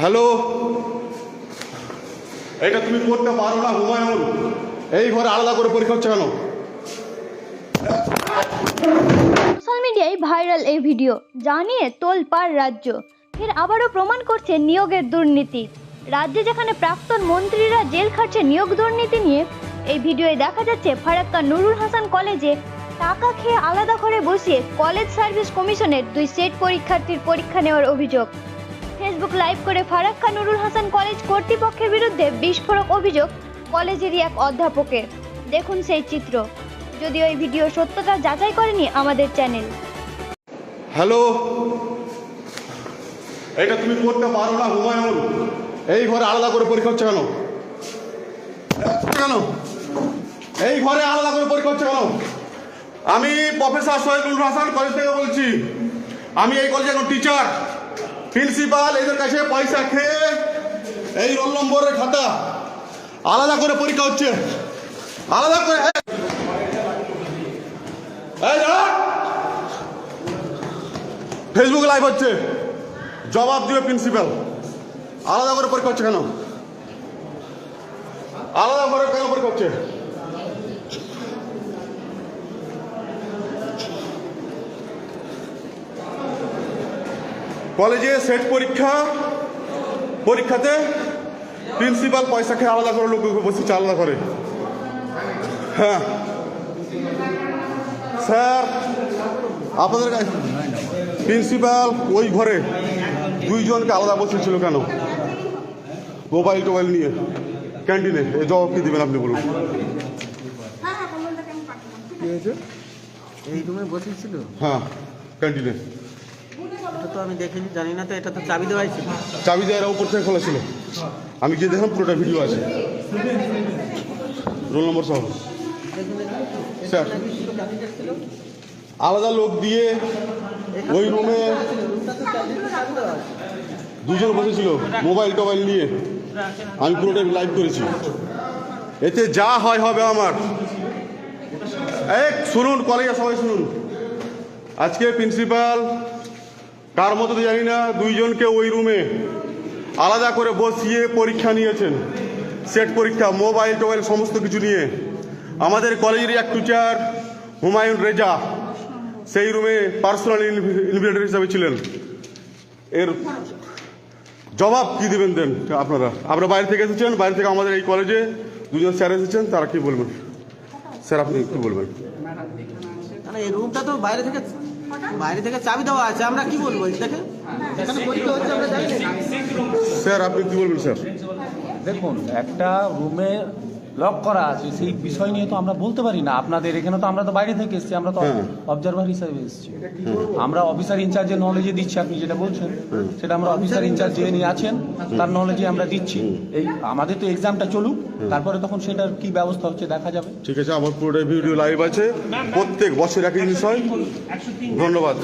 Hello? এটা তুমি করতে পারো না হুমায়ুন। এই ঘরে আলাদা করে পরীক্ষা হচ্ছে কেন? সোশ্যাল মিডিয়ায় ভাইরাল এই ভিডিও যা নিয়ে তোলপাড় রাজ্য। ফের আবারও প্রমাণ করছে নিয়োগের দুর্নীতি। রাজ্যে যেখানে প্রাক্তন মন্ত্রীরা জেল খাটছে নিয়োগ দুর্নীতি নিয়ে এই ভিডিওয়ে দেখা যাচ্ছে ফারাক্কা নুরুল হাসান কলেজে টাকা খেয়ে আলাদা করে বসিয়ে কলেজ সার্ভিস কমিশনের দুই সেট পরীক্ষার্থীর পরীক্ষা নেওয়ার অভিযোগ। ফেসবুক লাইভ করে ফারাক্কা নুরুল হাসান কলেজ কর্তৃপক্ষের বিরুদ্ধে বিস্ফোরক অভিযোগ কলেজেরই এক অধ্যাপকের। দেখুন সেই চিত্র। যদিও এই ভিডিও সত্যতা যাচাই করেনি আমাদের চ্যানেল। হ্যালো। এটা তুমি করতে পারো না হুমায়ুন। এই ঘরে আলাদা করে পরীক্ষা হচ্ছে কেন? কেন? এই ঘরে আলাদা করে পরীক্ষা হচ্ছে কেন? আমি প্রফেসর সৈয়দুল হাসান কলেজ থেকে বলছি। আমি এই কলেজে এখন টিচার প্রিন্সিপাল, এদের কাছে পয়সা খেয়ে এই রোল নম্বরের খাতা আলাদা করে পরীক্ষা হচ্ছে। আলাদা করে ফেসবুক লাইভ হচ্ছে। জবাব দিবে প্রিন্সিপাল। আলাদা করে পরীক্ষা হচ্ছে কেন? আলাদা করে কেন পরীক্ষা হচ্ছে? কলেজে সেট পরীক্ষা পরীক্ষাতে প্রিন্সিপাল পয়সা খেয়ে আলাদা করে লোক বসেছে আলাদা করে। হ্যাঁ। স্যার আপনাদের কাছে প্রিন্সিপাল ওই ঘরে দুইজনকে আলাদা বসেছিল কেন? মোবাইল টোবাইল নিয়ে ক্যান্টিনে এ জবাব কি দেবেন আপনি বলুন। কি হয়েছে এই রুমে বসেছিল? হ্যাঁ ক্যান্টিনে। এটা তো আমি দেখিনি, জানি না তো, এটা তো চাবি দেওয়াই ছিল। চাবি দেওয়ার উপর থেকে খোলা ছিল। আমি গিয়ে দেখলাম পুরোটা ভিডিও আছে। রোল নম্বর সহ। স্যার, আলাদা লোক দিয়ে ওই রুমে দুজন বসেছিল, মোবাইল টোবাইল নিয়ে। আমি পুরোটা লাইভ করেছি। এতে যা হয় হবে আমার। এক শুনুন কলেজে সবাই শুনুন। আজকে প্রিন্সিপাল কার মতো তো জানি না দুইজনকে ওই রুমে আলাদা করে বসিয়ে পরীক্ষা নিয়েছেন, সেট পরীক্ষা, মোবাইল, টোবাইল, সমস্ত কিছু নিয়ে। আমাদের কলেজের এক টিচার, হুমায়ুন রেজা, সেই রুমে পার্সোনাল ইনভিটেটর হিসাবে ছিলেন। এর জবাব কি দেবেন দেন আপনারা? আপনারা বাইরে থেকে এসেছেন, বাইরে থেকে আমাদের এই কলেজে দুজন স্যার এসেছেন, তারা কি বলবেন? স্যার, আপনি কি বলবেন? এই রুমটা তো বাইরে থেকে বাইরে থেকে চাবি দেওয়া আছে আমরা কি বলব? এটাকে দেখে হচ্ছে আমরা স্যার আপনি কি বলবেন স্যার? দেখুন একটা রুমে লক করা আছে সেই বিষয় নিয়ে তো আমরা বলতে পারি না। আপনাদের এখানে তো আমরা তো বাইরে থেকে এসেছি আমরা তো হ্যাঁ। অবজারভার হিসাবে এসেছি। আমরা অফিসার ইনচার্জের নলেজে দিচ্ছি আপনি যেটা বলছেন। সেটা আমরা অফিসার ইনচার্জ যে নিয়ে আছেন তার নলেজে আমরা দিচ্ছি। এই আমাদের তো এক্সামটা চলুক তারপরে তখন সেটার কি ব্যবস্থা হচ্ছে দেখা যাবে। ঠিক আছে আমার পুরোটা ভিডিও লাইভ আছে। প্রত্যেক বছর একই জিনিস হয়। ধন্যবাদ।